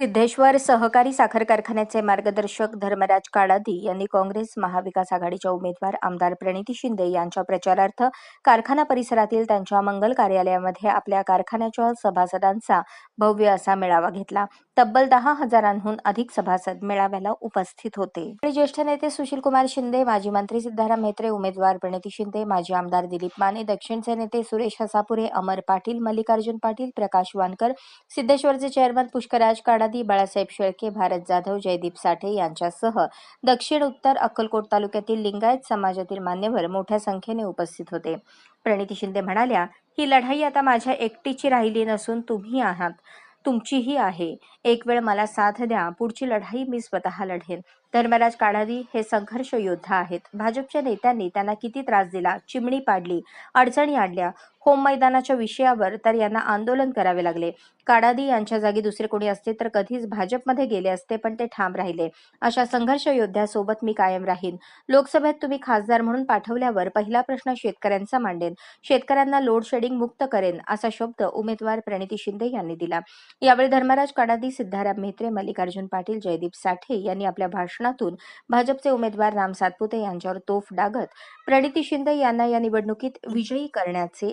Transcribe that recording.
सिद्धेश्वर सहकारी साखर कारखान्याचे मार्गदर्शक धर्मराज काडादी यांनी काँग्रेस महाविकास आघाडीच्या उमेदवार आमदार प्रणिती शिंदे यांच्या प्रचारार्थ कारखाना परिसरातील त्यांच्या मंगल कार्यालयामध्ये आपल्या कारखान्याच्या सभासदांचा भव्य असा मेळावा घेतला. तब्बल दहा हजारांहून अधिक सभासद मेळाव्याला उपस्थित होते. ज्येष्ठ नेते सुशीलकुमार शिंदे माजी मंत्री सिद्धाराम म्हेत्रे उमेदवार प्रणिती शिंदे माजी आमदार दिलीप माने दक्षिणचे नेते सुरेश हसापुरे अमर पाटील मल्लिकार्जुन पाटील प्रकाश वानकर सिद्धेश्वरचे चेअरमन पुष्कराज काडादी बाळासाहेब शेळके भारत जाधव जयदीप साठे यांच्यासह दक्षिण उत्तर अक्कलकोट तालुक्यातील लिंगायत समाजातील मान्यवर मोठ्या संख्येने उपस्थित होते प्रणिती शिंदे म्हणाल्या ही लढाई आता माझ्या एकटीची राहिली नसून तुम्ही आहात तुमचीही आहे एक वेळ मला साथ द्या पुढची लढाई मी स्वतः लढेन धर्मराज काढादी हे संघर्ष योद्धा आहेत भाजपच्या नेत्यांनी त्यांना किती त्रास दिला चिमणी पाडली अडचणी आणल्या होम मैदानाच्या विषयावर तर यांना आंदोलन करावे लागले. काडादी यांच्या जागी दुसरे कोणी असते तर कधीच भाजपमध्ये गेले असते पण ते ठाम राहिले. अशा संघर्ष योद्ध्यासोबत मी कायम राहीन. लोकसभेत तुम्ही खासदार म्हणून पाठवल्यावर पहिला प्रश्न शेतकऱ्यांचा मांडेन. शेतकऱ्यांना लोड शेडिंग मुक्त करेन असा शब्द उमेदवार प्रणिती शिंदे यांनी दिला. यावेळी धर्मराज काडादी सिद्धाराम म्हेत्रे मल्लिकार्जुन पाटील जयदीप साठे यांनी आपल्या भाषणातून भाजपचे उमेदवार राम सातपुते यांच्यावर तोफ डागत प्रणिती शिंदे यांना या निवडणुकीत विजयी करण्याचे